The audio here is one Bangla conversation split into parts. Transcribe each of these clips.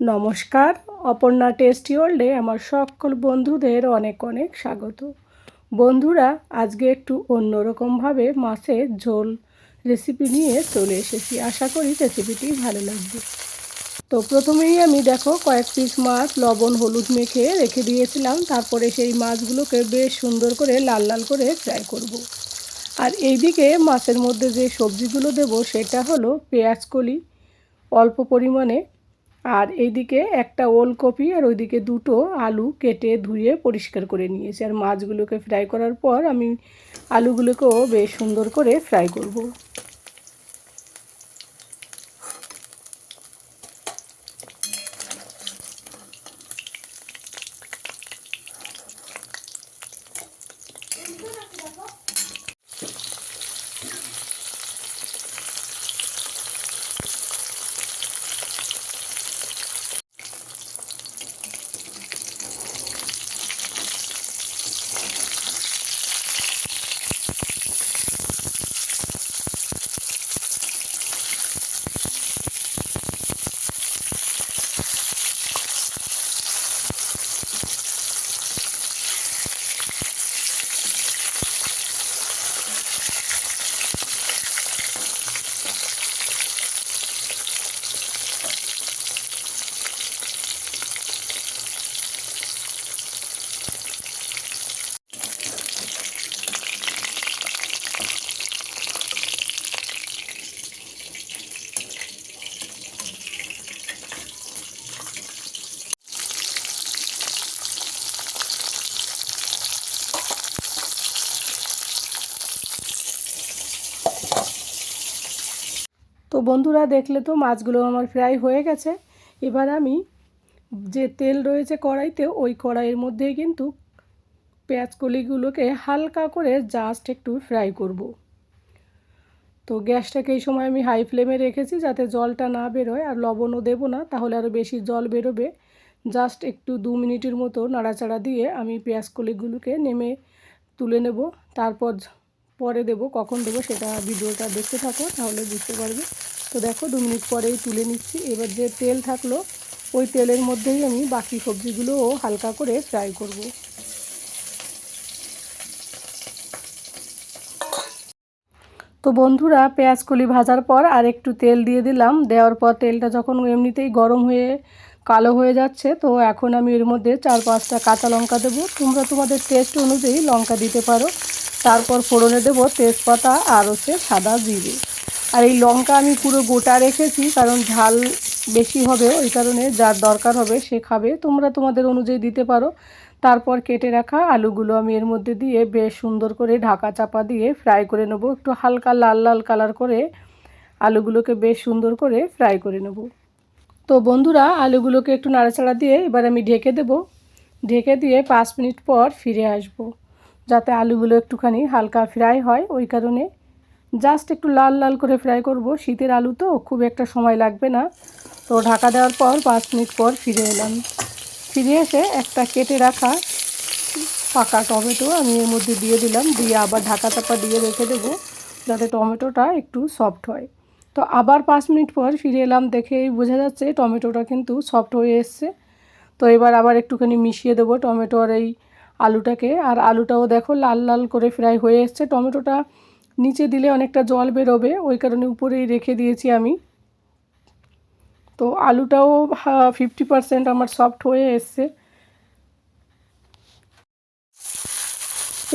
নমস্কার, অপর্ণা টেস্টি ওয়ার্ল্ডে আমার সকল বন্ধুদের অনেক অনেক স্বাগত। বন্ধুরা, আজকে একটু অন্যরকমভাবে মাছের ঝোল রেসিপি নিয়ে চলে এসেছি। আশা করি রেসিপিটি ভালো লাগবে। তো প্রথমেই আমি দেখো, কয়েক পিস মাছ লবণ হলুদ মেখে রেখে দিয়েছিলাম। তারপরে সেই মাছগুলোকে বেশ সুন্দর করে লাল লাল করে ফ্রাই করব। আর এইদিকে মাছের মধ্যে যে সবজিগুলো দেব, সেটা হলো পেঁয়াজ কলি। অল্প পরিমাণে আর এইদিকে একটা ওলকপি আর ওইদিকে দুটো আলু কেটে ধুয়ে পরিষ্কার করে নিয়েছি আর মাছগুলোকে ফ্রাই করার পর আমি আলুগুলোকেও বেশ সুন্দর করে ফ্রাই করব। তো বন্ধুরা দেখলে তো মাছগুলো আমার ফ্রাই হয়ে গেছে। এবার আমি যে তেল রয়েছে কড়াইতে, ওই কড়াইয়ের মধ্যেই কিন্তু পেঁয়াজ কলিগুলোকে হালকা করে জাস্ট একটু ফ্রাই করব। তো গ্যাসটাকে এই সময় আমি হাই ফ্লেমে রেখেছি যাতে জলটা না বেরোয়, আর লবণও দেবো না, তাহলে আরও বেশি জল বেরোবে। জাস্ট একটু দু মিনিটের মতো নাড়াচাড়া দিয়ে আমি পেঁয়াজ কলিগুলোকে নেমে তুলে নেব। তারপর পরে দেব, কখন দেবো সেটা ভিডিওটা দেখতে থাকো, তাহলে বুঝতে পারবে। তো দেখো, দু মিনিট পরেই তুলে নিচ্ছি। এবার যে তেল থাকল, ওই তেলের মধ্যেই আমি বাকি সবজিগুলোও হালকা করে ফ্রাই করব। তো বন্ধুরা, পেঁয়াজ কলি ভাজার পর আর একটু তেল দিয়ে দিলাম। দেওয়ার পর তেলটা যখন এমনিতেই গরম হয়ে কালো হয়ে যাচ্ছে, তো এখন আমি এর মধ্যে চার পাঁচটা কাঁচা লঙ্কা দেবো। তোমরা তোমাদের টেস্ট অনুযায়ী লঙ্কা দিতে পারো। তারপর ফোড়নে দেবো তেজপাতা আর হচ্ছে সাদা জিরে। আর এই লঙ্কা আমি পুরো গোটা রেখেছি, কারণ ঝাল বেশি হবে ওই কারণে যার দরকার হবে সে খাবে। তোমরা তোমাদের অনুযায়ী দিতে পারো। তারপর কেটে রাখা আলুগুলো আমি এর মধ্যে দিয়ে বেশ সুন্দর করে ঢাকা চাপা দিয়ে ফ্রাই করে নেব। একটু হালকা লাল লাল কালার করে আলুগুলোকে বেশ সুন্দর করে ফ্রাই করে নেব। তো বন্ধুরা, আলুগুলোকে একটু নাড়াচাড়া দিয়ে এবার আমি ঢেকে দেব। ঢেকে দিয়ে পাঁচ মিনিট পর ফিরে আসব, যাতে আলুগুলো একটুখানি হালকা ফ্রাই হয়। ওই কারণে জাস্ট একটু লাল লাল করে ফ্রাই করব। শীতের আলু তো খুব একটা সময় লাগবে না। তো ঢাকা দেওয়ার পর পাঁচ মিনিট পর ফিরে এলাম। ফিরে এসে একটা কেটে রাখা পাকা টমেটো আমি এর মধ্যে দিয়ে দিলাম। দিয়ে আবার ঢাকা চাপা দিয়ে রেখে দেবো, যাতে টমেটোটা একটু সফট হয়। তো আবার পাঁচ মিনিট পর ফিরে এলাম দেখেই বোঝা যাচ্ছে টমেটোটা কিন্তু সফট হয়ে এসছে। তো এবার আবার একটুখানি মিশিয়ে দেবো টমেটো আর এই আলুটাকে। আর আলুটাও দেখো লাল লাল করে ফ্রাই হয়ে এসছে। টমেটোটা নিচে দিলে অনেকটা জল বেরোবে, ওই কারণে উপরেই রেখে দিয়েছি আমি। তো আলুটাও ফিফটি পারসেন্ট আমার সফট হয়ে এসছে।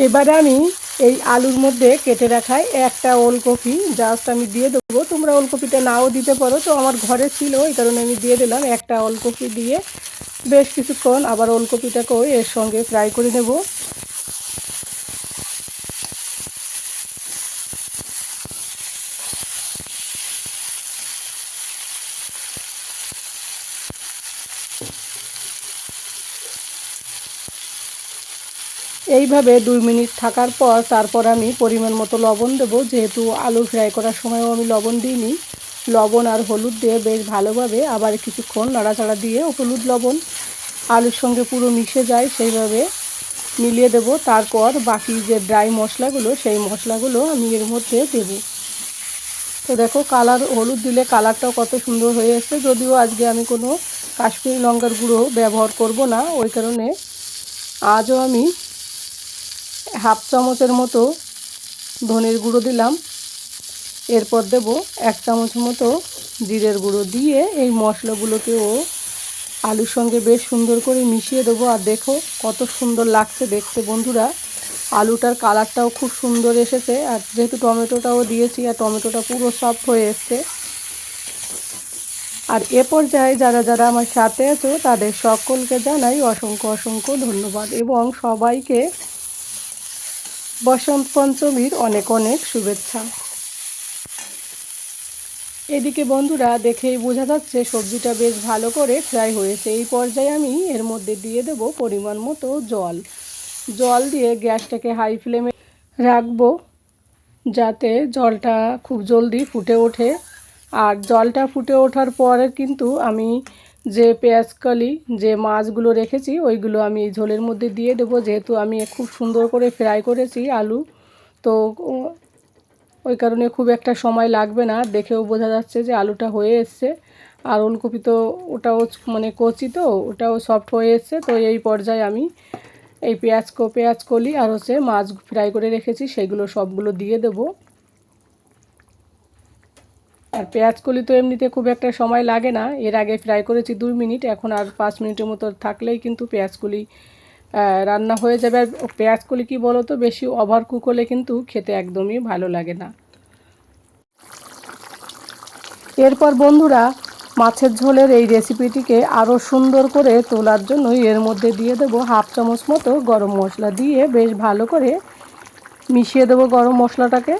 এবারে আমি এই আলুর মধ্যে কেটে রাখাই একটা ওলকপি জাস্ট আমি দিয়ে দেবো। তোমরা ওলকপিটা নাও দিতে পারো। তো আমার ঘরে ছিল, এই কারণে আমি দিয়ে দিলাম একটা ওলকপি দিয়ে। বেশ কিছুক্ষণ আবার ওলকপিটাকেও এর সঙ্গে ফ্রাই করে নেব। এইভাবে দুই মিনিট থাকার পর তারপর আমি পরিমাণ মতো লবণ দেবো। যেহেতু আলু ফ্রাই করার সময়ও আমি লবণ দিইনি। লবণ আর হলুদ দিয়ে বেশ ভালোভাবে আবার কিছুক্ষণ নাড়াচাড়া দিয়ে হলুদ লবণ আলুর সঙ্গে পুরো মিশে যায় সেইভাবে মিলিয়ে দেব। তারপর বাকি যে ড্রাই মশলাগুলো, সেই মশলাগুলো আমি এর মধ্যে দেব। তো দেখো কালার, হলুদ দিলে কালারটাও কত সুন্দর হয়ে এসছে। যদিও আজকে আমি কোনো কাশ্মীরি লঙ্কার গুঁড়ো ব্যবহার করব না, ওই কারণে আজও আমি হাফ চামচের মতো ধনের গুঁড়ো দিলাম। এরপর দেব এক চামচ মতো জিরের গুঁড়ো দিয়ে এই মশলাগুলোকেও আলুর সঙ্গে বেশ সুন্দর করে মিশিয়ে দেবো। আর দেখো কত সুন্দর লাগছে দেখতে বন্ধুরা। আলুটার কালারটাও খুব সুন্দর এসেছে। আর যেহেতু টমেটোটাও দিয়েছি আর টমেটোটা পুরো সফট হয়ে এসছে। আর এ পর্যায়ে যারা যারা আমার সাথে আছো, তাদের সকলকে জানাই অসংখ্য অসংখ্য ধন্যবাদ এবং সবাইকে বসন্ত পঞ্চমীর অনেক অনেক শুভেচ্ছা। এদিকে বন্ধুরা, দেখেই বোঝা যাচ্ছে সবজিটা বেশ ভালো করে ফ্রাই হয়েছে। এই পর্যায়ে আমি এর মধ্যে দিয়ে দেব পরিমাণ মতো জল। জল দিয়ে গ্যাসটাকে হাই ফ্লেমে রাখব যাতে জলটা খুব জলদি ফুটে ওঠে। আর জলটা ফুটে ওঠার পরে কিন্তু আমি যে পেঁয়াজকালি যে মাছগুলো রেখেছি, ওইগুলো আমি এই ঝোলের মধ্যে দিয়ে দেবো। যেহেতু আমি খুব সুন্দর করে ফ্রাই করেছি আলু, তো ওই কারণে খুব একটা সময় লাগবে না। দেখেও বোঝা যাচ্ছে যে আলুটা হয়ে এসছে। আর ওলকপি তো ওটাও মানে কচি তো, ওটাও সফট হয়ে এসছে। তো এই পর্যায়ে আমি এই পেঁয়াজ পেঁয়াজ কলি আর হচ্ছে মাছ ফ্রাই করে রেখেছি, সেগুলো সবগুলো দিয়ে দেবো। আর পেঁয়াজ কলি তো এমনিতে খুব একটা সময় লাগে না। এর আগে ফ্রাই করেছি দুই মিনিট, এখন আর পাঁচ মিনিটের মতো থাকলেই কিন্তু পেঁয়াজ কলি রান্না হয়ে যাবে। আর পেঁয়াজ কলি কী বলো তো বেশি ওভার কুক হলে কিন্তু খেতে একদমই ভালো লাগে না। এরপর বন্ধুরা, মাছের ঝোলের এই রেসিপিটিকে আরও সুন্দর করে তোলার জন্য এর মধ্যে দিয়ে দেবো হাফ চামচ মতো গরম মশলা দিয়ে বেশ ভালো করে মিশিয়ে দেবো গরম মশলাটাকে।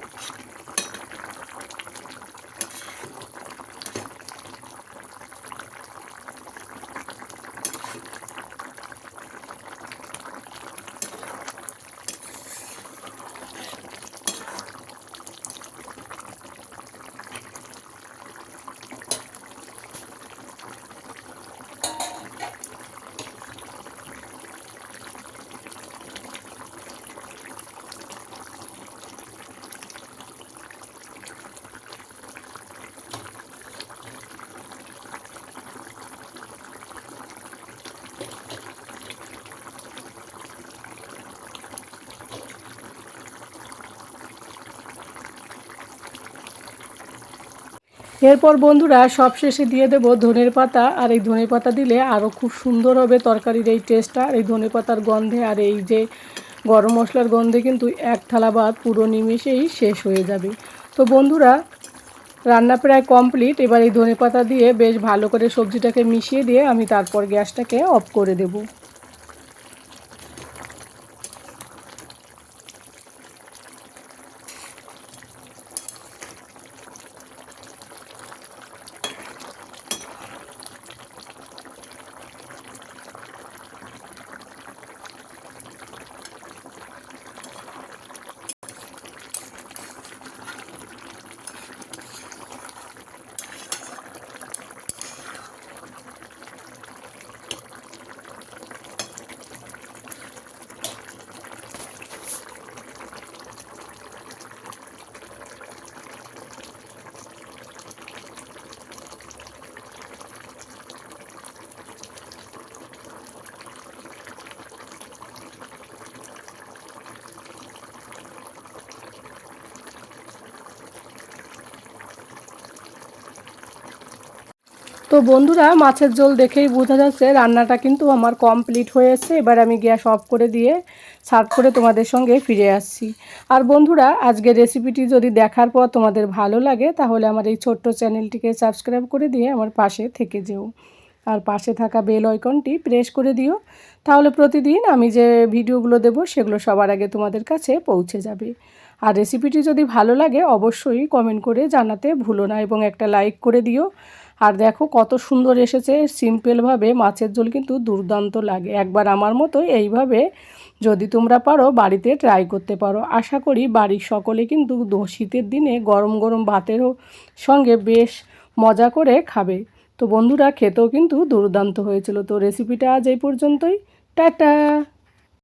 এরপর বন্ধুরা সবশেষে দিয়ে দেবো ধনের পাতা, আর এই ধনে পাতা দিলে আরও খুব সুন্দর হবে তরকারির এই টেস্টটা এই ধনে পাতার গন্ধে, আর এই যে গরম মশলার গন্ধে কিন্তু এক থালা ভাত পুরো নিমেষেই শেষ হয়ে যাবে। তো বন্ধুরা, রান্না প্রায় কমপ্লিট এবার এই ধনে পাতা দিয়ে বেশ ভালো করে সবজিটাকে মিশিয়ে দিয়ে আমি তারপর গ্যাসটাকে অফ করে দেবো। তো বন্ধুরা, মাছের ঝোল দেখেই বোঝা যাচ্ছে রান্নাটা কিন্তু আমার কমপ্লিট হয়ে এবার আমি গ্যাস অফ করে দিয়ে সার্ভ করে তোমাদের সঙ্গে ফিরে আসছি। আর বন্ধুরা আজকে রেসিপিটি যদি দেখার পর তোমাদের ভালো লাগে, তাহলে আমার এই ছোট্ট চ্যানেলটিকে সাবস্ক্রাইব করে দিয়ে আমার পাশে থেকে যেও। আর পাশে থাকা বেল আইকনটি প্রেস করে দিও। তাহলে প্রতিদিন আমি যে ভিডিওগুলো দেবো, সেগুলো সবার আগে তোমাদের কাছে পৌঁছে যাবে। আর রেসিপিটি যদি ভালো লাগে, অবশ্যই কমেন্ট করে জানাতে ভুলো না এবং একটা লাইক করে দিও। আর দেখো কত সুন্দর এসেছে সিম্পলভাবে মাছের ঝোল কিন্তু দুর্দান্ত লাগে। একবার আমার মতো এইভাবে যদি তোমরা পারো বাড়িতে ট্রাই করতে পারো। আশা করি বাড়ির সকলে কিন্তু শীতের দিনে গরম গরম ভাতেরও সঙ্গে বেশ মজা করে খাবে। তো বন্ধুরা, খেতেও কিন্তু দুর্দান্ত হয়েছিল। তো রেসিপিটা আজ এই পর্যন্তই। টাটা!